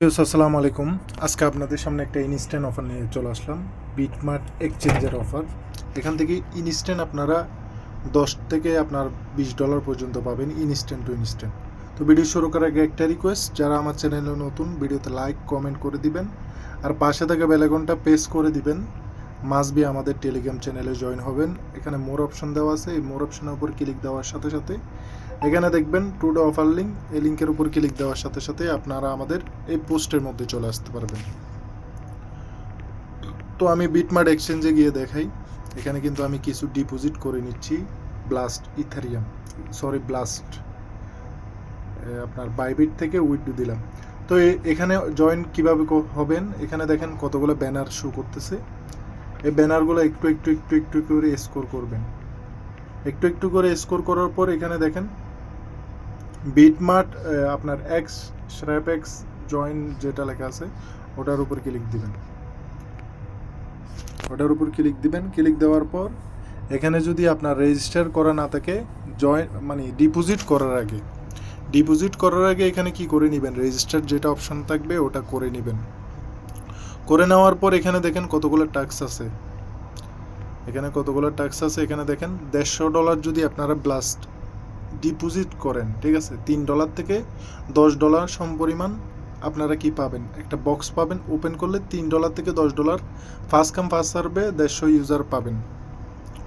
আসসালামু আলাইকুম। আজকে আপনাদের সামনে একটা ইনস্ট্যান্ট অফার নিয়ে চলে আসলাম। বিটমার্ট এক্সচেঞ্জের অফার এখান থেকে ইনস্ট্যান্ট আপনারা দশ থেকে আপনার বিশ ডলার পর্যন্ত পাবেন ইনস্ট্যান্ট টু ইনস্ট্যান্ট তো ভিডিও শুরু করার আগে একটা রিকোয়েস্ট যারা আমার চ্যানেলে নতুন ভিডিওতে লাইক কমেন্ট করে দিবেন। আর পাশে থাকা বেলাইকনটা প্রেস করে দিবেন। মাস বি আমাদের টেলিগ্রাম চ্যানেলে জয়েন হবেন। এখানে মোর অপশন দেওয়া আছে। এই মোর অপশনের উপর ক্লিক দেওয়ার সাথে সাথে এখানে দেখবেন টু ডে অফার লিঙ্ক, এই লিঙ্কের উপর ক্লিক দেওয়ার সাথে সাথে আপনারা আমাদের এই পোস্টের মধ্যে চলে আসতে পারবেন। তো আমি বিটমার্ট এক্সচেঞ্জে গিয়ে দেখাই। এখানে কিন্তু আমি কিছু ডিপোজিট করে নিচ্ছি ব্লাস্ট ইথারিয়াম সরি ব্লাস্ট আপনার বাইবিট থেকে উইথড্রো দিলাম। তো এখানে জয়েন কীভাবে হবেন? এখানে দেখেন কতগুলো ব্যানার শো করতেছে। এই ব্যানারগুলো একটু একটু একটু একটু করে স্কোর করবেন। একটু একটু করে স্কোর করার পর এখানে দেখেন বিটমার্ট আপনার এক্স শ্র্যাপ এক্স জয়েন যেটা লেখা আছে, ওটার উপর ক্লিক দিবেন। ওটার উপর ক্লিক দিবেন ক্লিক দেওয়ার পর এখানে যদি আপনার রেজিস্টার করা না থাকে জয়েন মানে ডিপোজিট করার আগে ডিপোজিট করার আগে এখানে কি করে নেবেন? রেজিস্টার যেটা অপশন থাকবে, ওটা করে নেবেন। করে নেওয়ার পর এখানে দেখেন কতগুলো ট্যাক্স আছে। এখানে কতগুলো ট্যাক্স আছে, এখানে দেখেন দেড়শো ডলার যদি আপনারা ব্লাস্ট ডিপোজিট করেন, ঠিক আছে? তিন ডলার থেকে দশ ডলার সমপরিমাণ আপনারা কি পাবেন? একটা বক্স পাবেন, ওপেন করলে তিন ডলার থেকে দশ dollar first come, first serve দেড়শো ইউজার পাবেন।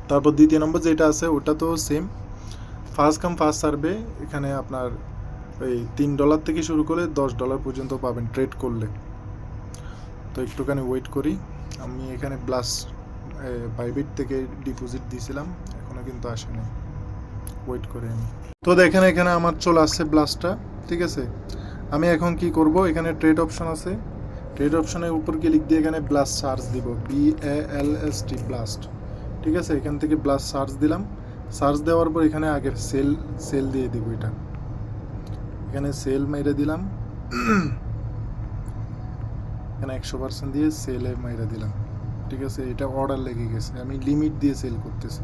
তারপর দ্বিতীয় নম্বর যেটা আছে, ওটা তো same first come, first serve এখানে আপনার ওই তিন ডলার থেকে শুরু করে দশ ডলার পর্যন্ত পাবেন ট্রেড করলে। তো একটুখানি ওয়েট করি। আমি এখানে ব্লাস বাইবিট থেকে ডিপোজিট দিয়েছিলাম এখনও কিন্তু আসেনি ওয়েট করে আমি। তো দেখেন এখানে আমার চলে আসছে ব্লাস্টটা ঠিক আছে? আমি এখন কি করব? এখানে ট্রেড অপশন আছে। ট্রেড অপশনের উপর ক্লিক দিয়ে এখানে ব্লাস্ট সার্চ দিব। B A L S T blast ঠিক আছে? এখান থেকে ব্লাস্ট সার্চ দিলাম। সার্চ দেওয়ার পর এখানে আগের সেল সেল দিয়ে দিব এটা। এখানে সেল মেরে দিলাম। এখানে একশো পার্সেন্ট দিয়ে সেলে মেরে দিলাম। ঠিক আছে? এটা অর্ডার লেগে গেছে। আমি লিমিট দিয়ে সেল করতেছি।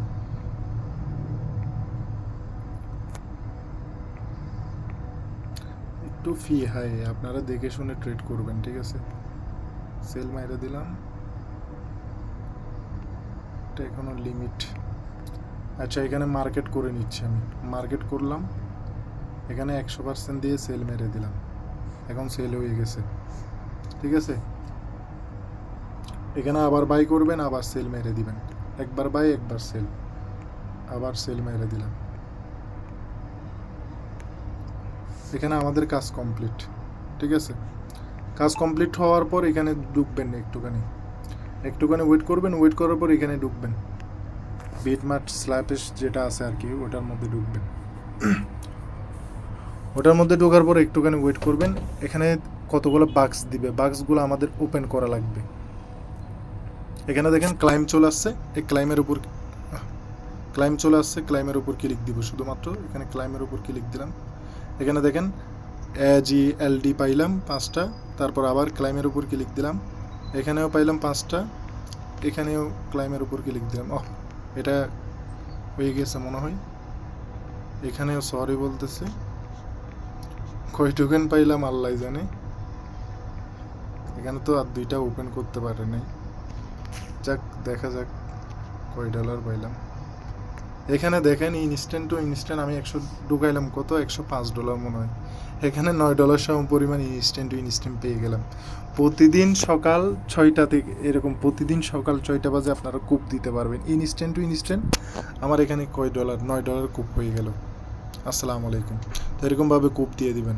একটু ফি হাই আপনারা দেখে শুনে ট্রেড করবেন, ঠিক আছে? সেল মাইরা দিলাম। এটা এখনও লিমিট আচ্ছা এখানে মার্কেট করে নিচ্ছি আমি। মার্কেট করলাম। এখানে একশো পার্সেন্ট দিয়ে সেল মেরে দিলাম। এখন সেল হয়ে গেছে। ঠিক আছে? এখানে আবার বাই করবেন, আবার সেল মেরে দিবেন। একবার বাই একবার সেল আবার সেল মেরে দিলাম। এখানে আমাদের কাজ কমপ্লিট ঠিক আছে? কাজ কমপ্লিট হওয়ার পর এখানে ঢুকবেন একটুখানি। একটুখানি ওয়েট করবেন ওয়েট করার পর এখানে ঢুকবেন। বিটমার্ট স্ল্যাপেস যেটা আছে আর কি, ওটার মধ্যে ঢুকবেন। ওটার মধ্যে ঢোকার পর একটুখানি ওয়েট করবেন। এখানে কতগুলো বাক্স দিবে? বাক্সগুলো আমাদের ওপেন করা লাগবে। এখানে দেখেন ক্লাইম চলে আসছে। এই ক্লাইমের উপর ক্লাইম চলে আসছে ক্লাইমের উপর ক্লিক দিব। শুধুমাত্র এখানে ক্লাইমের উপর ক্লিক দিলাম। এখানে দেখেন জি এল ডি পাইলাম পাঁচটা, তারপর আবার ক্লাইমের উপর ক্লিক দিলাম। এখানেও পাইলাম পাঁচটা, এখানেও ক্লাইমের উপর ক্লিক দিলাম। ও এটা হয়ে গেছে মনে হয়। এখানেও সরি বলতেছে। কয় টোকেন পাইলাম আল্লাহ জানে। এখানে তো আর দুইটা ওপেন করতে পারে নাই। যাক, দেখা যাক, কয় ডলার পাইলাম। এখানে দেখেন ইনস্ট্যান্ট টু ইনস্ট্যান্ট আমি একশো ঢুকাইলাম, কত? একশো পাঁচ ডলার মনে হয়। এখানে নয় ডলার সম পরিমাণ ইনস্ট্যান্ট টু ইনস্ট্যান্ট পেয়ে গেলাম। প্রতিদিন সকাল ছয়টা থেকে, এরকম প্রতিদিন সকাল ছয়টা বাজে আপনারা কূপ দিতে পারবেন। ইনস্ট্যান্ট টু ইনস্ট্যান্ট আমার এখানে কয় ডলার নয় ডলার কূপ হয়ে গেল। আসসালামু আলাইকুম। তো এরকমভাবে কূপ দিয়ে দিবেন।